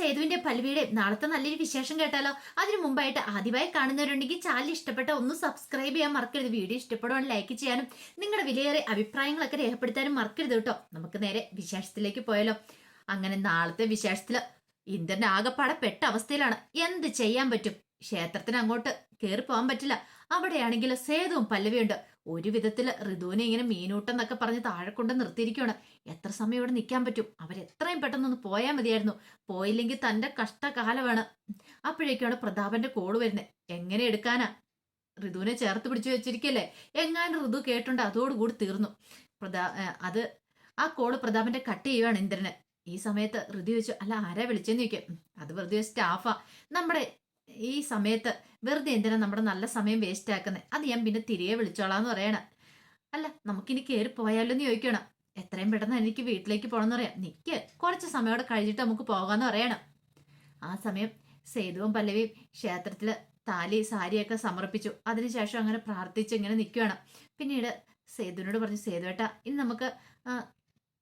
സേതുവിന്റെ പല്ലവിയുടെ നാളത്തെ നല്ലൊരു വിശേഷം കേട്ടാലോ? അതിനു മുമ്പായിട്ട് ആദ്യമായി കാണുന്നവരുണ്ടെങ്കിൽ ചാനൽ ഇഷ്ടപ്പെട്ട ഒന്ന് സബ്സ്ക്രൈബ് ചെയ്യാൻ മറക്കരുത്. വീഡിയോ ഇഷ്ടപ്പെടുവാൻ ലൈക്ക് ചെയ്യാനും നിങ്ങളുടെ വിലയേറെ അഭിപ്രായങ്ങളൊക്കെ രേഖപ്പെടുത്താനും മറക്കരുത് കേട്ടോ. നമുക്ക് നേരെ വിശേഷത്തിലേക്ക് പോയാലോ? അങ്ങനെ നാളത്തെ വിശേഷത്തിൽ ഇന്ദ്രന്റെ ആകെപ്പാടെ പെട്ട അവസ്ഥയിലാണ്. എന്ത് ചെയ്യാൻ പറ്റും? ക്ഷേത്രത്തിന് അങ്ങോട്ട് കയറി പോകാൻ പറ്റില്ല. അവിടെയാണെങ്കിൽ സേതുവും പല്ലവിയുണ്ട് ഒരു വിധത്തിൽ ഋതുവിനെ ഇങ്ങനെ മീനൂട്ടം എന്നൊക്കെ പറഞ്ഞ് താഴെ കൊണ്ട് നിർത്തിയിരിക്കുകയാണ് എത്ര സമയം ഇവിടെ നിൽക്കാൻ പറ്റും? അവരെത്രയും പെട്ടെന്നൊന്ന് പോയാൽ മതിയായിരുന്നു. പോയില്ലെങ്കിൽ തന്റെ കഷ്ടകാലമാണ്. അപ്പോഴേക്കാണ് പ്രതാപന്റെ കോൾ വരുന്നത് എങ്ങനെ എടുക്കാനാ? ഋതുവിനെ ചേർത്ത് പിടിച്ചു വെച്ചിരിക്കല്ലേ? എങ്ങാനും ഋതു കേട്ടുണ്ട്. അതോടുകൂടി തീർന്നു. പ്രതാ അത് ആ കോൾ പ്രതാപന്റെ കട്ട് ചെയ്യുവാണ് ഇന്ദ്രന്. ഈ സമയത്ത് ഋതു വെച്ചു അല്ല ആരാ വിളിച്ചെന്ന് ചോദിക്കും. "ഉം, അത് വെറുതെ സ്റ്റാഫാ നമ്മുടെ ഈ സമയത്ത് വെറുതെ എന്തിനാ നമ്മുടെ നല്ല സമയം വേസ്റ്റ് ആക്കുന്നത് അത് ഞാൻ പിന്നെ തിരികെ വിളിച്ചോളാന്ന് പറയണം. അല്ല നമുക്കിനി കയറി പോയാലോ എന്ന് ചോദിക്കണം. എത്രയും പെട്ടെന്ന് എനിക്ക് വീട്ടിലേക്ക് പോകണമെന്ന് പറയാം. നിക്ക് കുറച്ച് സമയം കഴിഞ്ഞിട്ട് നമുക്ക് പോകാന്ന് പറയണം. ആ സമയം സേതുവും പല്ലവിയും ക്ഷേത്രത്തിൽ താലി സാരിയൊക്കെ സമർപ്പിച്ചു. അതിനുശേഷം അങ്ങനെ പ്രാർത്ഥിച്ച് ഇങ്ങനെ നിൽക്കുകയാണ് പിന്നീട് സേതുവിനോട് പറഞ്ഞു സേതുവേട്ട ഇനി നമുക്ക്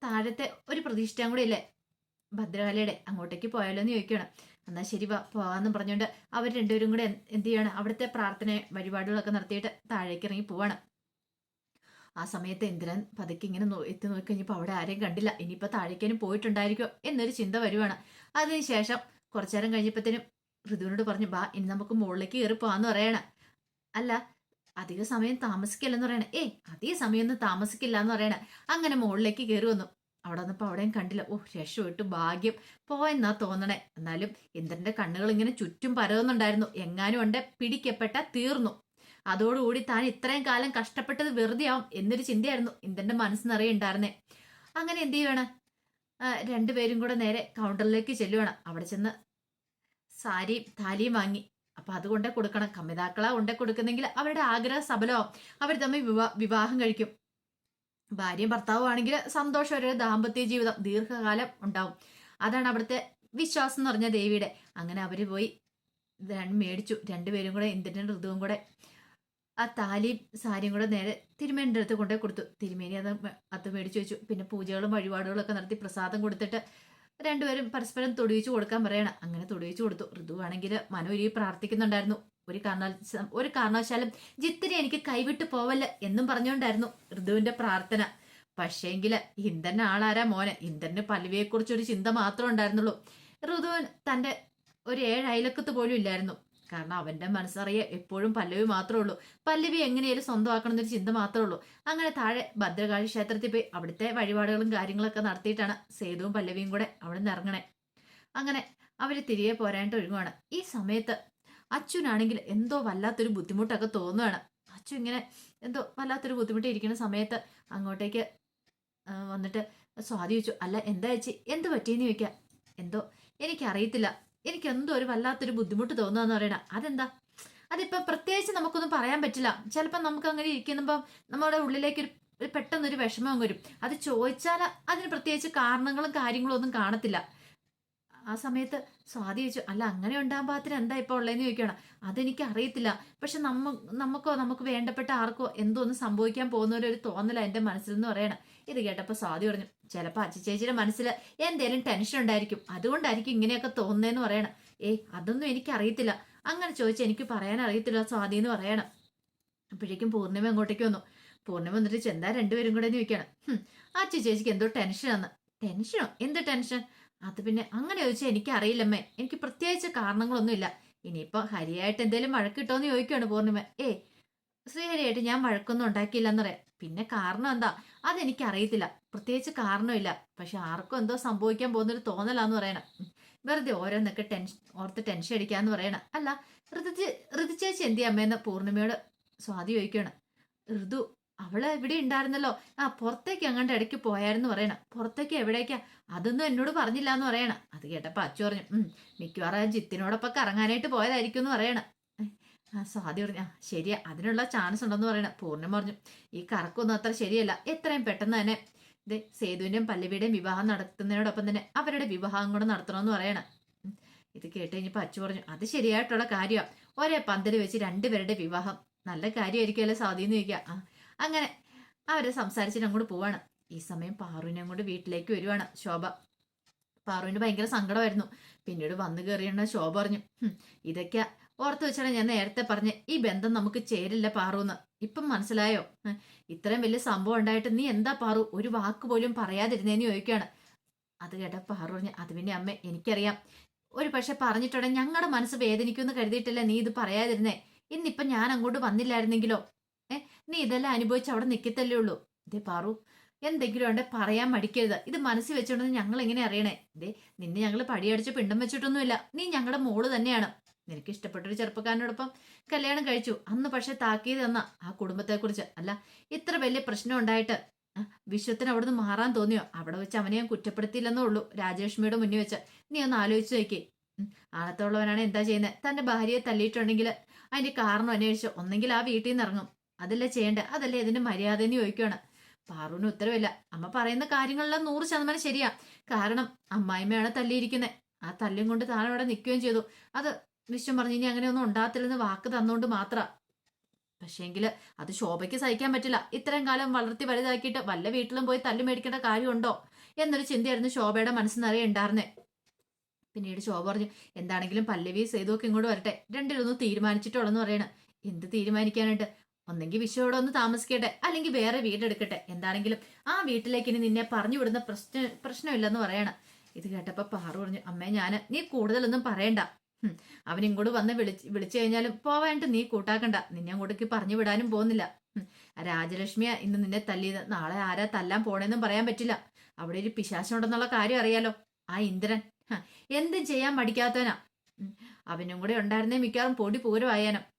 താഴത്തെ ഒരു പ്രതിഷ്ഠയും കൂടി ഇല്ലേ? ഭദ്രകാളിയുടെ അങ്ങോട്ടേക്ക് പോയാലോ എന്ന് ചോദിക്കുകയാണ് എന്നാൽ ശരി വാ പോകാമെന്നും പറഞ്ഞുകൊണ്ട് അവർ രണ്ടുപേരും കൂടെ എന്ത് ചെയ്യാണ് അവിടുത്തെ പ്രാർത്ഥന വഴിപാടുകളൊക്കെ നടത്തിയിട്ട് താഴേക്ക് ഇറങ്ങി പോവാണ്. ആ സമയത്ത് ഇന്ദ്രൻ പതുക്കെ ഇങ്ങനെ എത്തി നോക്കിക്കഴിഞ്ഞപ്പോൾ അവിടെ ആരെയും കണ്ടില്ല. ഇനിയിപ്പോൾ താഴേക്കാനും പോയിട്ടുണ്ടായിരിക്കോ എന്നൊരു ചിന്ത വരുവാണ്. അതിനുശേഷം കുറച്ചു നേരം കഴിഞ്ഞപ്പോഴത്തേനും ഋതുവിനോട് പറഞ്ഞു ബാ ഇനി നമുക്ക് മുകളിലേക്ക് കയറി പോവാന്ന് പറയണം. അല്ല അധിക സമയം താമസിക്കില്ലെന്ന് പറയണേ. ഏ അധിക സമയമൊന്നും താമസിക്കില്ല എന്ന് പറയണേ. അങ്ങനെ മുകളിലേക്ക് കയറി വന്നു. അവിടെ വന്നപ്പോൾ അവിടെയും കണ്ടില്ല. ഓ രക്ഷപ്പെട്ടു ഭാഗ്യം. പോയെന്നാ തോന്നണേ. എന്നാലും ഇന്ദ്രന്റെ കണ്ണുകൾ ഇങ്ങനെ ചുറ്റും പരവുന്നുണ്ടായിരുന്നു എങ്ങാനും ഉണ്ട് പിടിക്കപ്പെട്ട തീർന്നു. അതോടുകൂടി താൻ ഇത്രയും കാലം കഷ്ടപ്പെട്ടത് വെറുതെ ആവും എന്നൊരു ചിന്തയായിരുന്നു ഇന്ദ്രന്റെ മനസ്സ് നിറയെ ഉണ്ടായിരുന്നേ അങ്ങനെ എന്ത് ചെയ്യുവാണ് ആ, രണ്ടുപേരും കൂടെ നേരെ കൗണ്ടറിലേക്ക് ചെല്ലുവാണ്. അവിടെ ചെന്ന് സാരിയും താലിയും വാങ്ങി. അപ്പൊ അത് കൊണ്ടേ കൊടുക്കണം. കമ്മിതാക്കളാ കൊണ്ടേ കൊടുക്കുന്നെങ്കിൽ അവരുടെ ആഗ്രഹ സബലമാവും. അവർ തമ്മിൽ വിവാഹം കഴിക്കും. ഭാര്യയും ഭർത്താവും ആണെങ്കിൽ സന്തോഷകരമായ ദാമ്പത്യ ജീവിതം ദീർഘകാലം ഉണ്ടാവും. അതാണ് അവിടുത്തെ വിശ്വാസം എന്ന് പറഞ്ഞ ദേവിയുടെ. അങ്ങനെ അവർ പോയി മേടിച്ചു. രണ്ടുപേരും കൂടെ ഇന്ദ്രനും ഋതുവും കൂടെ ആ താലിയും സാരിയും കൂടെ നേരെ തിരുമേനിന്റെ അടുത്ത് കൊണ്ടുപോയി കൊടുത്തു. തിരുമേനി അത് അത് മേടിച്ചു വെച്ചു. പിന്നെ പൂജകളും വഴിപാടുകളും ഒക്കെ നടത്തി പ്രസാദം കൊടുത്തിട്ട് രണ്ടുപേരും പരസ്പരം തൊടിയിച്ചു കൊടുക്കാൻ പറയണം. അങ്ങനെ തൊടിയിച്ചു കൊടുത്തു. ഋതുവാണെങ്കിൽ മനോരി പ്രാർത്ഥിക്കുന്നുണ്ടായിരുന്നു. ഒരു കാരണവശാലും ഒരു കാരണവശാലും ജിത്തിരി എനിക്ക് കൈവിട്ട് പോവല്ല എന്നും പറഞ്ഞുകൊണ്ടായിരുന്നു ഋതുവിന്റെ പ്രാർത്ഥന. പക്ഷേങ്കിൽ ഇന്ദ്രൻ ആളാരാ മോനെ? ഇന്ദ്രന് പലവിയെക്കുറിച്ച് കുറിച്ച് ഒരു ചിന്ത മാത്രമേ ഉണ്ടായിരുന്നുള്ളൂ. ഋതുവൻ തന്റെ ഒരു ഏഴ് അയലക്കത്ത് പോലും ഇല്ലായിരുന്നു. കാരണം അവന്റെ മനസ്സറിയ എപ്പോഴും പല്ലവി മാത്രമേ ഉള്ളൂ. പല്ലവി എങ്ങനെയാലും സ്വന്തമാക്കണം എന്നൊരു ചിന്ത മാത്രമേ ഉള്ളൂ. അങ്ങനെ താഴെ ഭദ്രകാളി ക്ഷേത്രത്തിൽ പോയി അവിടുത്തെ വഴിപാടുകളും കാര്യങ്ങളൊക്കെ നടത്തിയിട്ടാണ് സേതുവും പല്ലവിയും കൂടെ അവിടെ നിന്ന് ഇറങ്ങണേ. അങ്ങനെ അവർ തിരികെ പോരാനായിട്ട് ഒരുങ്ങുവാണ്. ഈ സമയത്ത് അച്ഛനാണെങ്കിൽ എന്തോ വല്ലാത്തൊരു ബുദ്ധിമുട്ടൊക്കെ തോന്നുകയാണ് അച്ഛൻ ഇങ്ങനെ എന്തോ വല്ലാത്തൊരു ബുദ്ധിമുട്ട് ഇരിക്കുന്ന സമയത്ത് അങ്ങോട്ടേക്ക് വന്നിട്ട് സ്വാതി ചോദിച്ചു അല്ല എന്താ ചേച്ചി? എന്ത് പറ്റിയെന്ന് ചോദിക്കാം? എന്തോ? എനിക്കറിയത്തില്ല. എനിക്ക് എന്തോ ഒരു വല്ലാത്തൊരു ബുദ്ധിമുട്ട് തോന്നുകയെന്ന് പറയണ. അതെന്താ? അതിപ്പം പ്രത്യേകിച്ച് നമുക്കൊന്നും പറയാൻ പറ്റില്ല. ചിലപ്പോൾ നമുക്ക് അങ്ങനെ ഇരിക്കുമ്പം നമ്മുടെ ഉള്ളിലേക്ക് ഒരു പെട്ടെന്നൊരു വിഷമം വരും. അത് ചോദിച്ചാൽ അതിന് പ്രത്യേകിച്ച് കാരണങ്ങളും കാര്യങ്ങളും ഒന്നും കാണത്തില്ല. ആ സമയത്ത് സ്വാതി ചോദിച്ചു അല്ല അങ്ങനെ ഉണ്ടാകാൻ പാകത്തിന് എന്താ ഇപ്പോൾ ഉള്ളതെന്ന് ചോദിക്കണം അതെനിക്ക് അറിയത്തില്ല. പക്ഷെ നമ്മ നമുക്കോ നമുക്ക് വേണ്ടപ്പെട്ട ആർക്കോ എന്തോ ഒന്ന് സംഭവിക്കാൻ പോകുന്ന ഒരു തോന്നല എന്റെ മനസ്സിൽ എന്ന് പറയണം. ഇത് കേട്ടപ്പോൾ സ്വാതി പറഞ്ഞു ചിലപ്പോൾ അച്ചിച്ചേച്ചിയുടെ മനസ്സിൽ എന്തേലും ടെൻഷൻ ഉണ്ടായിരിക്കും. അതുകൊണ്ടായിരിക്കും ഇങ്ങനെയൊക്കെ തോന്നുന്നതെന്ന് പറയണം. ഏയ് അതൊന്നും എനിക്ക് അറിയത്തില്ല. അങ്ങനെ ചോദിച്ചാൽ എനിക്ക് പറയാൻ അറിയത്തില്ല സ്വാതി എന്ന് പറയണം. അപ്പോഴേക്കും പൂർണിമ അങ്ങോട്ടേക്ക് വന്നു. പൂർണിമ വന്നിട്ട് ചെന്താ രണ്ടുപേരും കൂടെ ചോദിക്കണം അച്ചി ചേച്ചിക്ക് എന്തോ ടെൻഷനാന്ന് ടെൻഷനോ എന്ത് ടെൻഷൻ അത് പിന്നെ അങ്ങനെ ചോദിച്ചാൽ എനിക്കറിയില്ലമ്മേ. എനിക്ക് പ്രത്യേകിച്ച് കാരണങ്ങളൊന്നുമില്ല. ഇനിയിപ്പോ ഹരിയായിട്ട് എന്തേലും എന്ന് ചോദിക്കുകയാണ് പൂർണിമ. ഏ ശ്രീഹരിയായിട്ട് ഞാൻ വഴക്കൊന്നും ഉണ്ടാക്കിയില്ല പറയാം പിന്നെ കാരണം എന്താ? അതെനിക്ക് അറിയത്തില്ല പ്രത്യേകിച്ച് കാരണമില്ല. പക്ഷെ ആർക്കും എന്തോ സംഭവിക്കാൻ പോകുന്നൊരു തോന്നലാന്ന് പറയണം. വെറുതെ ഓരോന്നൊക്കെ ടെൻഷൻ ഓർത്ത് ടെൻഷൻ അടിക്കാന്ന് പറയണം. അല്ല ഋതു ഋതു ചേച്ചി എന്തി അമ്മയെന്ന് പൂർണിമയോട് സ്വാതി ചോദിക്കുകയാണ് ഋതു അവൾ ഇവിടെ ഉണ്ടായിരുന്നല്ലോ. ആ പുറത്തേക്ക് അങ്ങോട്ട് ഇടയ്ക്ക് പോയായിരുന്നു പറയണ. പുറത്തേക്ക് എവിടേക്കാ? അതൊന്നും എന്നോട് പറഞ്ഞില്ല എന്ന് പറയണ. അത് കേട്ടപ്പോ അച്ചു പറഞ്ഞു ഉം മിക്കവാറും ആ ജിത്തിനോടൊപ്പം കറങ്ങാനായിട്ട് പോയതായിരിക്കും എന്ന് പറയണ. ആ സ്വാതി പറഞ്ഞു ആ ശരിയാ അതിനുള്ള ചാൻസ് ഉണ്ടെന്ന് പറയണ. പൂർണം പറഞ്ഞു ഈ കറക്കൊന്നും അത്ര ശരിയല്ല. എത്രയും പെട്ടെന്ന് തന്നെ. ഇത് സേതുവിന്റെയും പല്ലവിയുടെയും വിവാഹം നടത്തുന്നതിനോടൊപ്പം തന്നെ അവരുടെ വിവാഹം കൂടെ നടത്തണമെന്ന് പറയണം. ഇത് കേട്ട് കഴിഞ്ഞപ്പോൾ അച്ചു പറഞ്ഞു അത് ശരിയായിട്ടുള്ള കാര്യമാണ് ഒരേ പന്തൽ വെച്ച് രണ്ടുപേരുടെ വിവാഹം. നല്ല കാര്യമായിരിക്കുമല്ലോ സ്വാതി എന്ന് ചോദിക്കുക ആ അങ്ങനെ അവരെ സംസാരിച്ചിട്ട് അങ്ങോട്ട് പോവാണ്. ഈ സമയം പാറുവിനെ അങ്ങോട്ട് വീട്ടിലേക്ക് വരുവാണ് ശോഭ. പാറുവിന് ഭയങ്കര സങ്കടമായിരുന്നു. പിന്നീട് വന്നു കയറിയുന്ന ശോഭ പറഞ്ഞു "ഹും, ഇതൊക്കെ ഓർത്ത് വെച്ചാണ് ഞാൻ നേരത്തെ പറഞ്ഞ ഈ ബന്ധം നമുക്ക് ചേരില്ല പാറുന്ന് ഇപ്പം മനസ്സിലായോ? ഇത്രയും വലിയ സംഭവം ഉണ്ടായിട്ട് നീ എന്താ പാറു ഒരു വാക്ക് പോലും പറയാതിരുന്നേന്ന് ചോദിക്കുകയാണ്. അത് കേട്ട പാറു പറഞ്ഞു അത് പിന്നെ അമ്മ എനിക്കറിയാം. ഒരു പക്ഷെ പറഞ്ഞിട്ടുണ്ടെങ്കിൽ ഞങ്ങളുടെ മനസ്സ് വേദനിക്കുമെന്ന് കരുതിയിട്ടല്ലേ നീ ഇത് പറയാതിരുന്നേ? ഇന്നിപ്പം ഞാൻ അങ്ങോട്ട് വന്നില്ലായിരുന്നെങ്കിലോ? ഏ നീ ഇതെല്ലാം അനുഭവിച്ച് അവിടെ നിൽക്കത്തല്ലേ ഉള്ളൂ? ഇതേ പാറു എന്തെങ്കിലും ഉണ്ടെ പറയാൻ മടിക്കരുത്. ഇത് മനസ്സിൽ വെച്ചോണ്ടെന്ന് ഞങ്ങൾ എങ്ങനെ അറിയണേ? ദേ നിന്നെ ഞങ്ങൾ പടിയടിച്ച് പിണ്ടം വെച്ചിട്ടൊന്നുമില്ല. നീ ഞങ്ങളുടെ മോൾ തന്നെയാണ്. നിനക്ക് ഇഷ്ടപ്പെട്ട ഒരു ചെറുപ്പക്കാരനോടൊപ്പം കല്യാണം കഴിച്ചു. അന്ന് പക്ഷെ താക്കീത് തന്ന ആ കുടുംബത്തെക്കുറിച്ച്. അല്ല ഇത്ര വലിയ പ്രശ്നം ഉണ്ടായിട്ട് വിശ്വത്തിന് അവിടുന്ന് മാറാൻ തോന്നിയോ? അവിടെ വെച്ച് അവനെ ഞാൻ കുറ്റപ്പെടുത്തിയില്ലെന്നേ ഉള്ളൂ. രാജലക്ഷ്മിയുടെ മുന്നിൽ വെച്ച്. നീ ഒന്ന് ആലോചിച്ച് നോക്കി. ആണത്തുള്ളവനാണ് എന്താ ചെയ്യുന്നത് തന്റെ ഭാര്യയെ തല്ലിയിട്ടുണ്ടെങ്കിൽ അതിന്റെ കാരണം അന്വേഷിച്ച് ഒന്നെങ്കിൽ ആ വീട്ടിൽ നിന്ന് ഇറങ്ങും. അതല്ലേ ചെയ്യേണ്ടത് അതല്ലേ ഇതിന്റെ മര്യാദ എന്ന് ചോദിക്കുകയാണ് പാറുവിന് ഉത്തരവില്ല. അമ്മ പറയുന്ന കാര്യങ്ങളെല്ലാം നൂറ് ശതമാനം ശരിയാ. കാരണം അമ്മായിമ്മയാണ് തല്ലിയിരിക്കുന്നത് ആ തല്ലും കൊണ്ട് താൻ അവിടെ നിൽക്കുകയും ചെയ്തു. അത് വിശ്വം പറഞ്ഞു ഇനി അങ്ങനെയൊന്നും ഉണ്ടാകത്തില്ലെന്ന് വാക്ക് തന്നുകൊണ്ട് മാത്ര. പക്ഷേങ്കിൽ അത് ശോഭയ്ക്ക് സഹിക്കാൻ പറ്റില്ല. ഇത്രയും കാലം വളർത്തി വലുതാക്കിയിട്ട് വല്ല വീട്ടിലും പോയി തല്ലു മേടിക്കേണ്ട കാര്യമുണ്ടോ? എന്നൊരു ചിന്തയായിരുന്നു ശോഭയുടെ മനസ്സിൽ നിറയെ ഉണ്ടായിരുന്നേ പിന്നീട് ശോഭ പറഞ്ഞു എന്താണെങ്കിലും പല്ലവി സേതുവൊക്കെ ഇങ്ങോട്ട് വരട്ടെ. രണ്ടിലൊന്നും തീരുമാനിച്ചിട്ടുള്ളെന്ന് പറയണം. എന്ത് തീരുമാനിക്കാനായിട്ട്? ഒന്നെങ്കിൽ വിശ്വയോടെ ഒന്ന് താമസിക്കട്ടെ അല്ലെങ്കിൽ വേറെ വീടെടുക്കട്ടെ എന്താണെങ്കിലും ആ വീട്ടിലേക്ക് ഇനി നിന്നെ പറഞ്ഞു വിടുന്ന പ്രശ്ന പ്രശ്നമില്ലെന്ന് പറയണം. ഇത് കേട്ടപ്പോ പാറു പറഞ്ഞു അമ്മേ ഞാൻ നീ കൂടുതലൊന്നും പറയണ്ട. അവൻ ഇങ്ങോട്ട് വന്ന് വിളിച്ച് വിളിച്ചു കഴിഞ്ഞാലും പോവാനായിട്ട് നീ കൂട്ടാക്കണ്ട. നിന്നെ അങ്ങോട്ടേക്ക് പറഞ്ഞു വിടാനും പോകുന്നില്ല. രാജലക്ഷ്മിയാ ഇന്ന് നിന്നെ തല്ലിയത്. നാളെ ആരാ തല്ലാൻ പോണേന്നും പറയാൻ പറ്റില്ല. അവിടെ ഒരു പിശാശുണ്ടെന്നുള്ള കാര്യം അറിയാലോ. ആ ഇന്ദ്രൻ എന്തും ചെയ്യാൻ മടിക്കാത്തവനാ? അവനും കൂടെ ഉണ്ടായിരുന്നേ മിക്കവാറും പൊടി പൂരമായാനും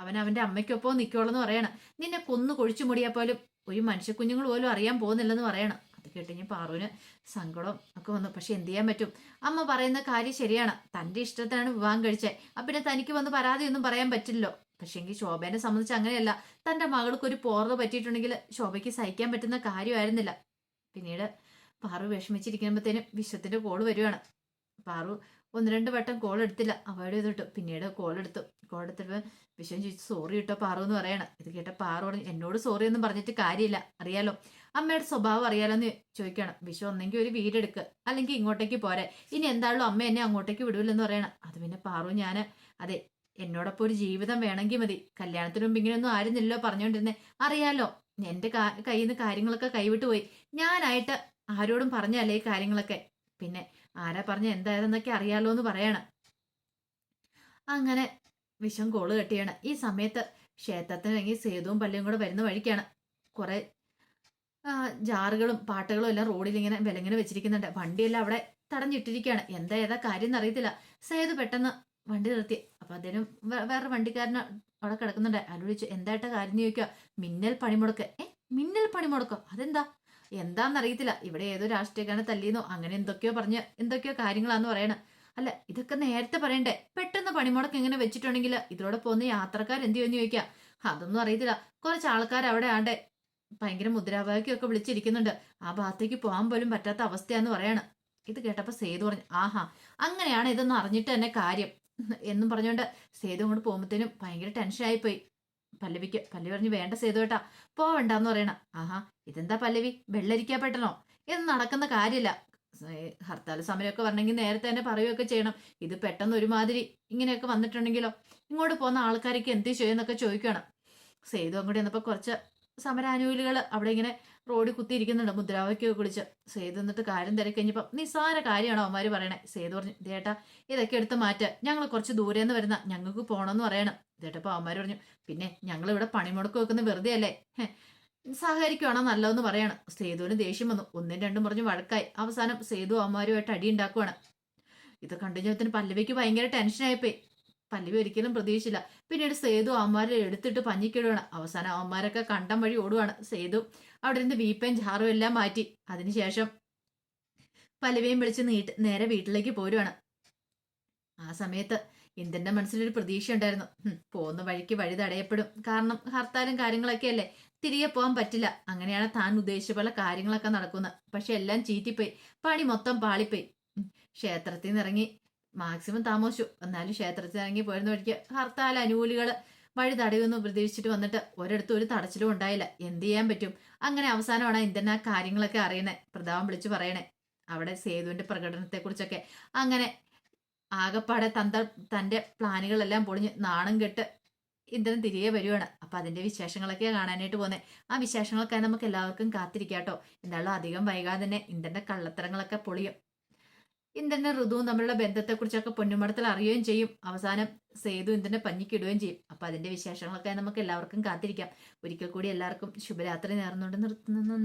അവൻ അവന്റെ അമ്മയ്ക്കൊപ്പം നിൽക്കുള്ളെന്ന് പറയണം. നിന്നെ കൊന്നു കൊഴിച്ചു മുടിയാ പോലും ഒരു മനുഷ്യക്കുഞ്ഞുങ്ങൾ പോലും അറിയാൻ പോകുന്നില്ലെന്ന് പറയണം. അത് കേട്ട് ഞാൻ പാറുവിന് സങ്കടം ഒക്കെ വന്നു. പക്ഷെ എന്ത് ചെയ്യാൻ പറ്റും? അമ്മ പറയുന്ന കാര്യം ശരിയാണ്. തന്റെ ഇഷ്ടത്തിനാണ് വിവാഹം കഴിച്ചത്. അപ്പം പിന്നെ തനിക്ക് വന്ന് പരാതിയൊന്നും പറയാൻ പറ്റില്ലല്ലോ. പക്ഷെങ്കിൽ ശോഭേനെ സംബന്ധിച്ച് അങ്ങനെയല്ല. തന്റെ മകൾക്ക് ഒരു പോറത് പറ്റിയിട്ടുണ്ടെങ്കിൽ ശോഭയ്ക്ക് സഹിക്കാൻ പറ്റുന്ന കാര്യമായിരുന്നില്ല. പിന്നീട് പാറു വിഷമിച്ചിരിക്കുമ്പോഴത്തേനും വിശ്വത്തിന്റെ കോൾ വരുവാണ്. പാറു ഒന്ന് രണ്ട് വട്ടം കോൾ എടുത്തില്ല അവോയ്ഡ് ചെയ്തിട്ടു പിന്നീട് കോൾ എടുത്തു എടുത്തപ്പോൾ വിശ്വം ചോദിച്ചു സോറി കേട്ടോ പാറു എന്ന് പറയണം. ഇത് കേട്ട പാറു പറഞ്ഞു എന്നോട് സോറി ഒന്നും പറഞ്ഞിട്ട് കാര്യമില്ല. അറിയാലോ. അമ്മയുടെ സ്വഭാവം അറിയാലോ എന്ന് ചോദിക്കണം. വിശ്വം ഒന്നെങ്കിൽ ഒരു വീടെടുക്കുക അല്ലെങ്കിൽ ഇങ്ങോട്ടേക്ക് പോരെ. ഇനി എന്താണല്ലോ അമ്മ എന്നെ അങ്ങോട്ടേക്ക് വിടൂലെന്ന് പറയണം. അത് പിന്നെ പാറു ഞാൻ അതെ എന്നോടൊപ്പം ഒരു ജീവിതം വേണമെങ്കിൽ മതി. കല്യാണത്തിന് മുമ്പ് ഇങ്ങനെയൊന്നും ആയിരുന്നില്ലല്ലോ പറഞ്ഞുകൊണ്ടിരുന്നേ അറിയാലോ എന്റെ കാ- കയ്യിൽ നിന്ന് കാര്യങ്ങളൊക്കെ കൈവിട്ട് പോയി. ഞാനായിട്ട് ആരോടും പറഞ്ഞല്ലേ ഈ കാര്യങ്ങളൊക്കെ. പിന്നെ ആരാ പറഞ്ഞ എന്തായതെന്നൊക്കെ അറിയാലോ എന്ന് പറയണം. അങ്ങനെ വിഷം കോൾ കെട്ടിയാണ്. ഈ സമയത്ത് ക്ഷേത്രത്തിനിറങ്ങി സേതുവും പള്ളിയും കൂടെ വരുന്ന വഴിക്കാണ്. കുറെ ജാറുകളും പാട്ടുകളും എല്ലാം റോഡിൽ ഇങ്ങനെ വിലങ്ങനെ വെച്ചിരിക്കുന്നുണ്ട്. വണ്ടിയെല്ലാം അവിടെ തടഞ്ഞിട്ടിരിക്കുകയാണ് എന്താ ഏതാ കാര്യം എന്നറിയത്തില്ല. സേതു പെട്ടെന്ന് വണ്ടി നിർത്തി. അപ്പൊ അദ്ദേഹം വേറെ വണ്ടിക്കാരന് അവിടെ കിടക്കുന്നുണ്ട്. അയാൾ വിളിച്ചു എന്തായിട്ട കാര്യം ചോദിക്കുക മിന്നൽ പണിമുടക്ക്. ഏ മിന്നൽ പണിമുടക്കോ? അതെന്താ? എന്താന്നറിയത്തില്ല. ഇവിടെ ഏതോ രാഷ്ട്രീയക്കാരനെ തല്ലിയെന്നോ അങ്ങനെ എന്തൊക്കെയോ പറഞ്ഞ് എന്തൊക്കെയോ കാര്യങ്ങളാന്ന് പറയണം. അല്ല ഇതൊക്കെ നേരത്തെ പറയണ്ടേ? പെട്ടെന്ന് പണിമുടക്ക് ഇങ്ങനെ വെച്ചിട്ടുണ്ടെങ്കിൽ ഇതിലൂടെ പോകുന്ന യാത്രക്കാർ എന്ത് ചെയ്യുമെന്ന് ചോദിക്കാം. അതൊന്നും അറിയത്തില്ല. കുറച്ച് ആൾക്കാർ അവിടെ ആണ്ടെ ഭയങ്കര മുദ്രാവാക്യമൊക്കെ വിളിച്ചിരിക്കുന്നുണ്ട്. ആ ഭാഗത്തേക്ക് പോകാൻ പോലും പറ്റാത്ത അവസ്ഥയാന്ന് പറയാണ്. ഇത് കേട്ടപ്പോ സേതു പറഞ്ഞു ആഹാ അങ്ങനെയാണ് ഇതൊന്നും അറിഞ്ഞിട്ട് തന്നെ കാര്യം. എന്നും പറഞ്ഞുകൊണ്ട് സേതു അങ്ങോട്ട് പോകുമ്പോഴത്തേനും ഭയങ്കര ടെൻഷനായി പോയി പല്ലവിക്ക് പല്ലവി പറഞ്ഞു വേണ്ട സേതു കേട്ടാ പോവണ്ടെന്ന് പറയണ. ആഹാ ഇതെന്താ പല്ലവി? വെള്ളരിക്കപ്പെട്ടനോ ഇത് നടക്കുന്ന കാര്യമില്ല ഹർത്താൽ സമരമൊക്കെ വരണമെങ്കിൽ നേരത്തെ തന്നെ പറയുകയൊക്കെ ചെയ്യണം. ഇത് പെട്ടെന്ന് ഒരുമാതിരി ഇങ്ങനെയൊക്കെ വന്നിട്ടുണ്ടെങ്കിലോ? ഇങ്ങോട്ട് പോകുന്ന ആൾക്കാർക്ക് എന്ത് ചെയ്യുമെന്നൊക്കെ ചോദിക്കണം. സേതു അങ്ങോട്ട് ചെന്നപ്പോൾ കുറച്ച് സമരാനുകൂലികൾ അവിടെ ഇങ്ങനെ റോഡിൽ കുത്തിയിരിക്കുന്നുണ്ട്. മുദ്രാവാക്യമൊക്കെ വിളിച്ച് സേതു എന്നിട്ട് കാര്യം തിരക്കഴിഞ്ഞപ്പോൾ നിസ്സാര കാര്യമാണോ അവന്മാർ പറയണേ. സേതു പറഞ്ഞു ഇതേട്ടാ ഇതൊക്കെ എടുത്ത് മാറ്റുക ഞങ്ങൾ കുറച്ച് ദൂരെ നിന്ന് വരുന്ന ഞങ്ങൾക്ക് പോകണമെന്ന് പറയണം. ഇതേട്ടപ്പോൾ അവന്മാർ പറഞ്ഞു പിന്നെ ഞങ്ങൾ ഇവിടെ പണിമുടക്ക് വെക്കുന്ന വെറുതെ അല്ലേ സഹകരിക്കുവാണോ നല്ലതെന്ന് പറയണം. സേതുവിന് ദേഷ്യം വന്നു. ഒന്നും രണ്ടും പറഞ്ഞ് വഴക്കായി. അവസാനം സേതു അവന്മാരുമായിട്ട് അടി ഉണ്ടാക്കുവാണ്. ഇത് കണ്ടുകഴിഞ്ഞത്തിന് പല്ലവിക്ക് ഭയങ്കര ടെൻഷനായിപ്പോയി പല്ലവി ഒരിക്കലും പ്രതീക്ഷിച്ചില്ല. പിന്നീട് സേതു അവന്മാരെ എടുത്തിട്ട് പഞ്ഞിക്കിടുവാണ്. അവസാനം അവന്മാരൊക്കെ കണ്ടം വഴി ഓടുവാണ്. സേതു അവിടെ നിന്ന് വീപ്പയും ജാറും എല്ലാം മാറ്റി. അതിനുശേഷം പല്ലവിയും വിളിച്ച് നീട്ട് നേരെ വീട്ടിലേക്ക് പോരുവാണ്. ആ സമയത്ത് ഇന്ദ്രന്റെ മനസ്സിലൊരു പ്രതീക്ഷ ഉണ്ടായിരുന്നു പോകുന്ന വഴിക്ക് വഴി തടയപ്പെടും കാരണം ഹർത്താലും കാര്യങ്ങളൊക്കെ അല്ലേ തിരികെ പോകാൻ പറ്റില്ല. അങ്ങനെയാണ് താൻ ഉദ്ദേശിച്ച പോലെ കാര്യങ്ങളൊക്കെ നടക്കുന്നത്. പക്ഷെ എല്ലാം ചീറ്റിപ്പോയി. പണി മൊത്തം പാളിപ്പോയി. ക്ഷേത്രത്തിൽ നിന്ന് ഇറങ്ങി. മാക്സിമം താമസിച്ചു. എന്നാലും ക്ഷേത്രത്തിൽ ഇറങ്ങി പോയിരുന്ന വഴിക്ക് ഹർത്താൽ അനുകൂലികൾ വഴി തടയുമെന്ന് പ്രതീക്ഷിച്ചിട്ട് വന്നിട്ട് ഒരിടത്തും ഒരു തടച്ചിലും ഉണ്ടായില്ല. എന്ത് ചെയ്യാൻ പറ്റും? അങ്ങനെ അവസാനമാണ് ഇന്ത്യൻ ആ കാര്യങ്ങളൊക്കെ അറിയണേ. പ്രതാപം വിളിച്ചു പറയണേ. അവിടെ സേതുവിന്റെ പ്രകടനത്തെക്കുറിച്ചൊക്കെ. അങ്ങനെ ആകപ്പാടെ തന്ത തന്റെ പ്ലാനുകളെല്ലാം പൊളിഞ്ഞ് നാണം കെട്ട് ഇന്ദ്രൻ തിരികെ വരുവാണ്. അപ്പൊ അതിന്റെ വിശേഷങ്ങളൊക്കെ കാണാനായിട്ട് പോകുന്നത് ആ വിശേഷങ്ങളൊക്കെ നമുക്ക് എല്ലാവർക്കും കാത്തിരിക്കാട്ടോ എന്തായാലും അധികം വൈകാതെ തന്നെ ഇന്ദ്രന്റെ കള്ളത്തരങ്ങളൊക്കെ പൊളിയും. ഇന്ദ്രന്റെ ഋതുവും തമ്മിലുള്ള ബന്ധത്തെക്കുറിച്ചൊക്കെ പൊന്നുമടത്തിൽ അറിയുകയും ചെയ്യും. അവസാനം സേതു ഇന്ദ്രനെ പഞ്ഞിക്കിടുകയും ചെയ്യും. അപ്പൊ അതിന്റെ വിശേഷങ്ങളൊക്കെ നമുക്ക് എല്ലാവർക്കും കാത്തിരിക്കാം. ഒരിക്കൽ കൂടി എല്ലാവർക്കും ശുഭരാത്രി നേർന്നുകൊണ്ട് നിർത്തുന്നു.